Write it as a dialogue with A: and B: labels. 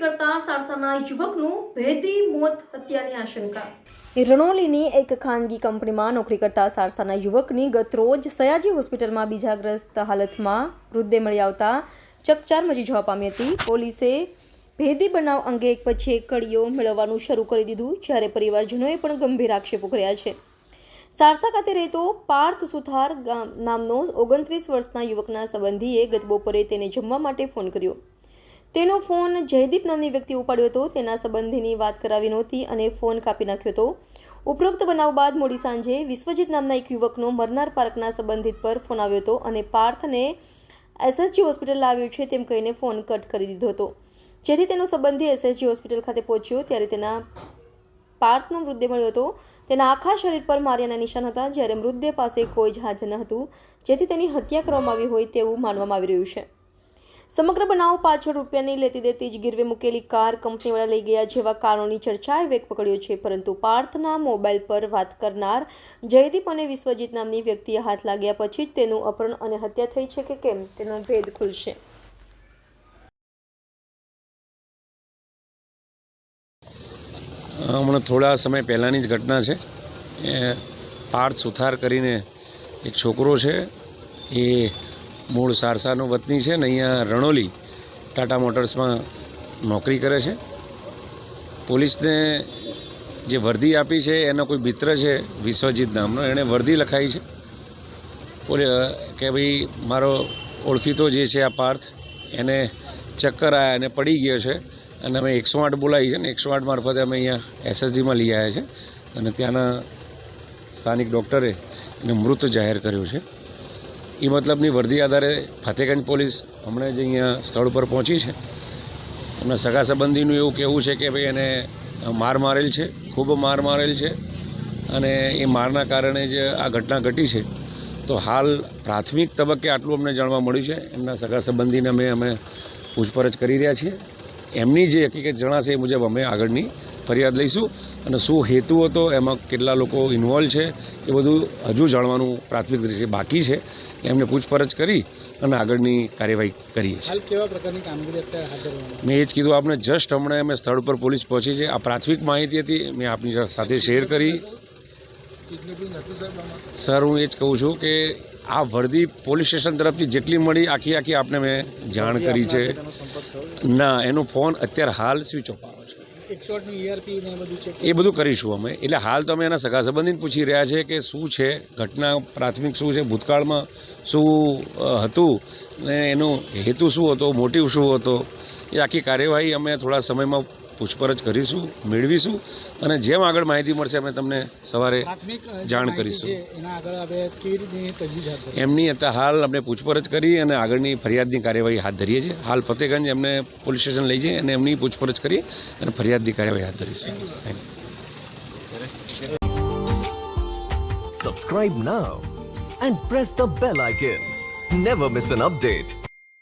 A: સારસાના યુવકનું ભેદી મોત હત્યાની આશંકા. રણોલીની એક ખાનગી કંપનીમાં નોકરી કરતા સારસાના યુવકની ગત રોજ સયાજી હોસ્પિટલમાં બીજાગ્રસ્ત હાલતમાં મૃતદેહ મળી આવતા ચકચાર મચી જવા પામી હતી. પોલીસે ભેદી બનાવ અંગે એક પછી એક કડીઓ મેળવવાનું શરૂ કરી દીધું, જ્યારે પરિવારજનોએ પણ ગંભીર આક્ષેપો કર્યા છે. સારસા ખાતે રહેતો પાર્થ સુથાર નામનો ઓગણત્રીસ વર્ષના યુવકના સંબંધીએ ગત બપોરે તેને જમવા માટે ફોન કર્યો. તેનો ફોન જયદીપ નામની વ્યક્તિ ઉપાડ્યો હતો. તેના સંબંધીની વાત કરાવી નહોતી અને ફોન કાપી નાખ્યો હતો. ઉપરોક્ત બનાવ બાદ મોડી સાંજે વિશ્વજીત નામના એક યુવકનો મરનાર પાર્કના સંબંધિત પર ફોન આવ્યો હતો અને પાર્થને એસએસજી હોસ્પિટલ લાવ્યો છે તેમ કહીને ફોન કટ કરી દીધો હતો. જેથી તેનો સંબંધી એસએસજી હોસ્પિટલ ખાતે પહોંચ્યો. ત્યારે તેના પાર્થનો મૃતદેહ મળ્યો હતો. તેના આખા શરીર પર માર્યાના નિશાન હતા. જ્યારે મૃતદેહ પાસે કોઈ જ હાજર ન હતું. જેથી તેની હત્યા કરવામાં આવી હોય તેવું માનવામાં આવી રહ્યું છે. સમગ્ર બનાવ પાછળ રૂપિયાની લેતી દેતી જ ગીરવે મૂકેલી કાર કંપનીવાળા લઈ ગયા જેવા કારણોની ચર્ચાએ વેગ પકડ્યો છે, પરંતુ પાર્થના મોબાઈલ પર વાત કરનાર જયદીપ અને વિશ્વજીત નામની વ્યક્તિએ હાથ લાગ્યા પછી જ તેનું અપહરણ અને હત્યા થઈ છે કે કેમ, તેનો ભેદ ખુલશે.
B: હમણાં થોડા સમય પહેલાંની જ ઘટના છે. એ પાર્થ સુથાર કરીને એક છોકરો છે. એ મૂળ સારસાનો વતની છે ને અહીંયા રણોલી ટાટા મોટર્સમાં નોકરી કરે છે. પોલીસને જે વર્દી આપી છે, એનો કોઈ મિત્ર છે, વિશ્વજીત નામનો, એણે વર્દી લખાઈ છે. કે ભાઈ, મારો ઓળખીતો જે છે આ પાર્થ, એને ચક્કર આવ્યા અને પડી ગયો છે. અને અમે એકસો આઠ બોલાવી છે ને, એકસો આઠ મારફતે અમે અહીંયા એસએસજીમાં લઈ આવ્યા છે. અને ત્યાંના સ્થાનિક ડૉક્ટરે એને મૃત જાહેર કર્યો છે. એ મતલબની વર્દી આધારે ફતેગંજ પોલીસ હમણાં જ અહીંયા સ્થળ પર પહોંચી છે. એમના સગા સંબંધીનું એવું કહેવું છે કે ભાઈ એને માર મારેલ છે, ખૂબ માર મારેલ છે. અને એ મારના કારણે જ આ ઘટના ઘટી છે. તો હાલ પ્રાથમિક તબક્કે આટલું અમને જાણવા મળ્યું છે. એમના સગા સંબંધીને અમે અમે પૂછપરછ કરી રહ્યા છીએ. એમની જે હકીકત જણાશે એ મુજબ અમે આગળની ફરિયાદ લઈશું અને શું હેતુ હતો એમાં કેટલા લોકો ઇન્વોલ્વ છે એ બધું હજુ જાણવાનું પ્રાથમિક રીતે બાકી છે. એમને પૂછપરછ કરી અને આગળની કાર્યવાહી કરીએ છીએ. મેં એ જ કીધું આપને જસ્ટ હમણાં અમે સ્થળ પર પોલીસ પહોંચી છે. આ પ્રાથમિક માહિતી હતી મેં આપની સાથે શેર કરી. સર હું એ જ કહું છું કે આ વર્દી પોલીસ સ્ટેશન તરફથી જેટલી મળી આખી આખી આપને મેં જાણ કરી છે. ના એનો ફોન અત્યારે હાલ સ્વિચ ઓફ
C: એ બધું ચેક
B: એ બધું કરીશું અમે. એટલે હાલ તો અમે એના સગા સંબંધીને પૂછી રહ્યા છે કે શું છે, ઘટના પ્રાથમિક શું છે, ભૂતકાળમાં શું હતું ને એનો હેતુ શું હતો, મોટિવ શું હતો, એ આખી કાર્યવાહી અમે થોડા સમયમાં પૂછપરછ કરીશું મેળવીશું અને જેમ આગળ માહિતી મળશે અમે તમને સવારે જાણ કરીશું. એમની અત્યારે હાલ આપણે પૂછપરછ કરી અને આગળની ફરિયાદની કાર્યવાહી હાથ ધરીએ છીએ હાલ ફતેગંજ એમને પોલીસ સ્ટેશન લઈ જઈએ અને એમની પૂછપરછ કરી અને ફરિયાદની કાર્યવાહી હાથ ધરીશું thank you
D: Subscribe now and press the bell icon. Never miss an update.